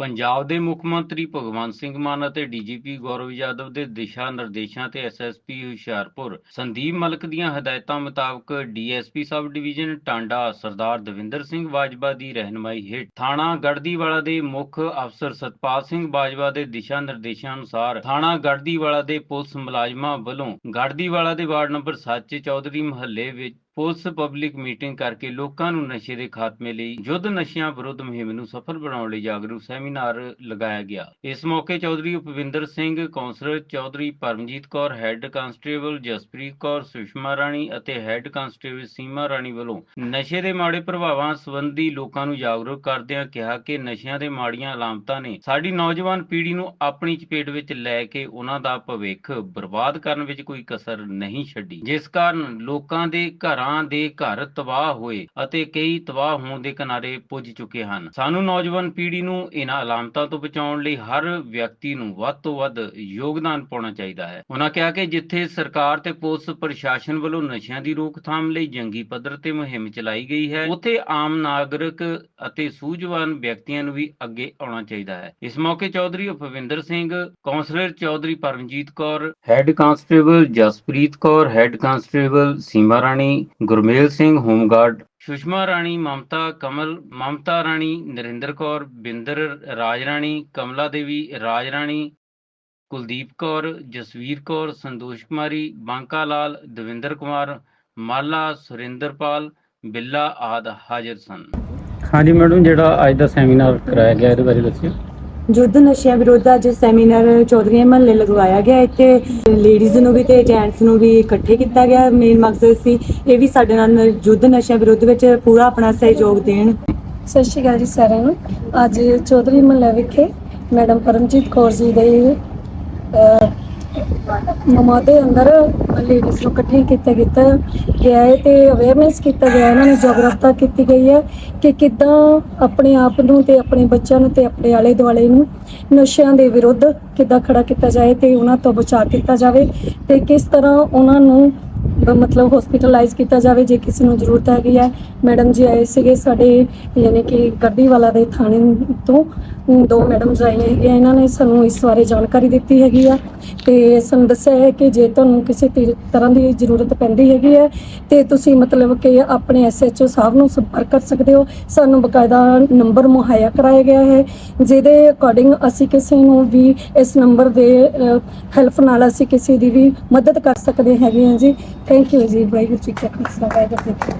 ਪੰਜਾਬ ਦੇ ਮੁੱਖ ਮੰਤਰੀ ਭਗਵੰਤ ਸਿੰਘ ਮਾਨ ਅਤੇ ਡੀਜੀਪੀ ਗੌਰਵ ਯਾਦਵ ਦੇ ਦਿਸ਼ਾ ਨਿਰਦੇਸ਼ਾਂ ਤੇ ਐਸਐਸਪੀ ਹੁਸ਼ਿਆਰਪੁਰ, ਸੰਦੀਪ ਮਲਕ ਦੀਆਂ ਹਦਾਇਤਾਂ ਮੁਤਾਬਕ DSP sub division Tanda Sardar Davinder Singh Bajwa ਦੀ ਰਹਿਨਮਾਈ ਹੇਠ ਥਾਣਾ ਗੜਦੀਵਾਲਾ ਦੇ ਮੁੱਖ ਅਫਸਰ ਸਤਪਾਲ ਸਿੰਘ ਬਾਜਵਾ ਦੇ ਦਿਸ਼ਾ ਨਿਰਦੇਸ਼ਾਂ ਅਨੁਸਾਰ ਥਾਣਾ ਗੜਦੀਵਾਲਾ ਦੇ ਪੁਲਿਸ ਮੁਲਾਜ਼ਮਾਂ ਵੱਲੋਂ ਗੜਦੀਵਾਲਾ ਦੇ ਵਾਰਡ ਨੰਬਰ 7 ਚੌਧਰੀ ਮਹੱਲੇ ਵਿੱਚ ਪੁਲਿਸ ਪਬਲਿਕ ਮੀਟਿੰਗ ਕਰਕੇ ਲੋਕਾਂ ਨੂੰ ਨਸ਼ੇ ਦੇ ਖਾਤਮੇ ਲਈ ਯੁੱਧ ਨਸ਼ਿਆਂ ਵਿਰੁੱਧ ਮੁਹਿੰਮ ਨੂੰ ਸਫਲ ਬਣਾਉਣ ਲਈ ਜਾਗਰੂਕ ਸੈਮੀਨਾਰ ਲਗਾਇਆ ਗਿਆ। ਇਸ ਮੌਕੇ Chaudhary Upvinder Singh, councillor Chaudhary Paramjit Kaur, head constable Jaspreet Kaur, Sushma Rani ਅਤੇ ਹੈੱਡ ਕਾਂਸਟੇਬਲ ਸੀਮਾ ਰਾਣੀ ਵੱਲੋਂ ਨਸ਼ੇ ਦੇ ਮਾੜੇ ਪ੍ਰਭਾਵਾਂ ਸੰਬੰਧੀ ਲੋਕਾਂ ਨੂੰ ਜਾਗਰੂਕ ਕਰਦਿਆਂ ਕਿਹਾ ਕਿ ਨਸ਼ਿਆਂ ਦੇ ਮਾੜੀਆਂ ਅਲਾਮਤਾਂ ਨੇ ਸਾਡੀ ਨੌਜਵਾਨ ਪੀੜ੍ਹੀ ਨੂੰ ਆਪਣੀ ਚਪੇਟ ਵਿੱਚ ਲੈ ਕੇ ਉਹਨਾਂ ਦਾ ਭਵਿੱਖ ਬਰਬਾਦ ਕਰਨ ਵਿੱਚ ਕੋਈ ਕਸਰ ਨਹੀਂ ਛੱਡੀ। ਜਿਸ ਕਾਰਨ ਲੋਕਾਂ ਦੇ ਘਰ ਦੇ ਘਰ ਤਬਾਹ ਹੋਏ ਅਤੇ ਕਈ ਤਬਾਹ ਹੋਣ ਦੇ ਕਿਨਾਰੇ ਪੁੱਜ ਚੁੱਕੇ ਹਨ। ਸਾਨੂੰ ਨੌਜਵਾਨ ਪੀੜ੍ਹੀ ਨੂੰ ਇਹਨਾਂ ਅਲਾਮਤਾਂ ਤੋਂ ਬਚਾਉਣ ਲਈ ਹਰ ਵਿਅਕਤੀ ਨੂੰ ਵੱਧ ਤੋਂ ਵੱਧ ਯੋਗਦਾਨ ਪਾਉਣਾ ਚਾਹੀਦਾ ਹੈ। ਉਹਨਾਂ ਕਿਹਾ ਕਿ ਜਿੱਥੇ ਸਰਕਾਰ ਤੇ ਪੁਲਿਸ ਪ੍ਰਸ਼ਾਸਨ ਵੱਲੋਂ ਨਸ਼ਿਆਂ ਦੀ ਰੋਕਥਾਮ ਲਈ ਜੰਗੀ ਪੱਧਰ ਤੇ ਮੁਹਿੰਮ ਚਲਾਈ ਗਈ ਹੈ, ਉੱਥੇ ਆਮ ਨਾਗਰਿਕ ਅਤੇ ਸੂਝਵਾਨ ਵਿਅਕਤੀਆਂ ਨੂੰ ਵੀ ਅੱਗੇ ਆਉਣਾ ਚਾਹੀਦਾ ਹੈ। ਇਸ ਮੌਕੇ Chaudhary Upvinder Singh, councillor Chaudhary Paramjit Kaur, head constable Jaspreet Kaur, head constable Seema Rani Gurmel Singh home guard. Sushma Rani Mamta Kamal Mamta Rani Narinder Kaur Binder Raj Rani Kamla Devi Raj Rani Kuldeep Kaur Jasvir Kaur Santosh Kumari Banka Lal Davinder Kumar Mala Surinderpal Billa ਆਦ ਹਾਜ਼ਰ ਸਨ। ਹਾਂਜੀ madam ਜਿਹੜਾ ਅੱਜ ਦਾ seminar ਕਰਾਇਆ ਗਿਆ ਇਹਦੇ ਬਾਰੇ ਦੱਸਿਓ। ਯੁੱਧ ਨਸ਼ਿਆਂ ਵਿਰੁੱਧ ਅੱਜ ਸੈਮੀਨਾਰ ਚੌਧਰੀ ਮਹੱਲੇ ਲਗਵਾਇਆ ਗਿਆ। ਇੱਥੇ ਲੇਡੀਜ਼ ਨੂੰ ਵੀ ਤੇ ਜੈਂਟਸ ਨੂੰ ਵੀ ਇਕੱਠੇ ਕੀਤਾ ਗਿਆ। ਮੇਨ ਮਕਸਦ ਸੀ ਇਹ ਵੀ ਸਾਡੇ ਨਾਲ ਯੁੱਧ ਨਸ਼ਿਆਂ ਵਿਰੁੱਧ ਵਿੱਚ ਪੂਰਾ ਆਪਣਾ ਸਹਿਯੋਗ ਦੇਣ। ਸਤਿ ਸ਼੍ਰੀ ਅਕਾਲ ਜੀ ਸਾਰਿਆਂ ਨੂੰ। ਅੱਜ ਚੌਧਰੀ ਮਹੱਲਾ ਵਿਖੇ ਮੈਡਮ ਪਰਮਜੀਤ ਕੌਰ ਜੀ ਦੇ ਮਮਾ ਦੇ ਅੰਦਰ ਲੇਡੀਜ਼ ਨੂੰ ਇਕੱਠੇ ਕੀਤਾ ਕੀਤਾ ਗਿਆ ਹੈ ਤੇ ਅਵੇਅਰਨੈਸ ਕੀਤਾ ਗਿਆ ਹੈ, ਇਹਨਾਂ ਨੂੰ ਜਾਗਰੂਕਤਾ ਕੀਤੀ ਗਈ ਹੈ ਕਿ ਕਿੱਦਾਂ ਆਪਣੇ ਆਪ ਨੂੰ ਤੇ ਆਪਣੇ ਬੱਚਿਆਂ ਨੂੰ ਤੇ ਆਪਣੇ ਆਲੇ ਦੁਆਲੇ ਨੂੰ ਨਸ਼ਿਆਂ ਦੇ ਵਿਰੁੱਧ ਕਿੱਦਾਂ ਖੜਾ ਕੀਤਾ ਜਾਏ ਤੇ ਉਹਨਾਂ ਤੋਂ ਬਚਾਅ ਕੀਤਾ ਜਾਵੇ ਤੇ ਕਿਸ ਤਰ੍ਹਾਂ ਉਹਨਾਂ ਨੂੰ ਮਤਲਬ ਹਸਪੀਟਲਾਈਜ਼ ਕੀਤਾ ਜਾਵੇ ਜੇ ਕਿਸੇ ਨੂੰ ਜ਼ਰੂਰਤ ਹੈਗੀ ਹੈ। ਮੈਡਮ ਜੀ ਆਏ ਸੀਗੇ ਸਾਡੇ ਯਾਨੀ ਕਿ ਗੱਡੀਵਾਲਾ ਦੇ ਥਾਣੇ ਤੋਂ। ਦੋ ਮੈਡਮਸ ਆਏ ਹੈਗੇ ਆ। ਇਹਨਾਂ ਨੇ ਸਾਨੂੰ ਇਸ ਬਾਰੇ ਜਾਣਕਾਰੀ ਦਿੱਤੀ ਹੈਗੀ ਆ ਤੇ ਸਾਨੂੰ ਦੱਸਿਆ ਹੈ ਕਿ ਜੇ ਤੁਹਾਨੂੰ ਕਿਸੇ ਤੀ- ਤਰ੍ਹਾਂ ਦੀ ਜ਼ਰੂਰਤ ਪੈਂਦੀ ਹੈਗੀ ਹੈ, ਤੇ ਤੁਸੀਂ ਮਤਲਬ ਕਿ ਆਪਣੇ ਐਸਐਚਓ ਸਾਹਿਬ ਨੂੰ ਸੰਪਰਕ ਕਰ ਸਕਦੇ ਹੋ ਸਾਨੂੰ ਬਕਾਇਦਾ ਨੰਬਰ ਮੁਹੱਈਆ ਕਰਾਇਆ ਗਿਆ ਹੈ, ਜਿਹਦੇ ਅਕੋਰਡਿੰਗ ਅਸੀਂ ਕਿਸੇ ਨੂੰ ਵੀ ਇਸ ਨੰਬਰ ਦੇ ਹੈਲਪ ਨਾਲ ਅਸੀਂ ਕਿਸੇ ਦੀ ਵੀ ਮਦਦ ਕਰ ਸਕਦੇ ਹੈਗੇ ਹਾਂ ਜੀ ਥੈਂਕ ਯੂ ਜੀ, ਵਾਹਿਗੁਰੂ ਜੀ ਕਾ ਖਾਲਸਾ, ਵਾਹਿਗੁਰੂ ਜੀ ਕੀ ਫਤਿਹ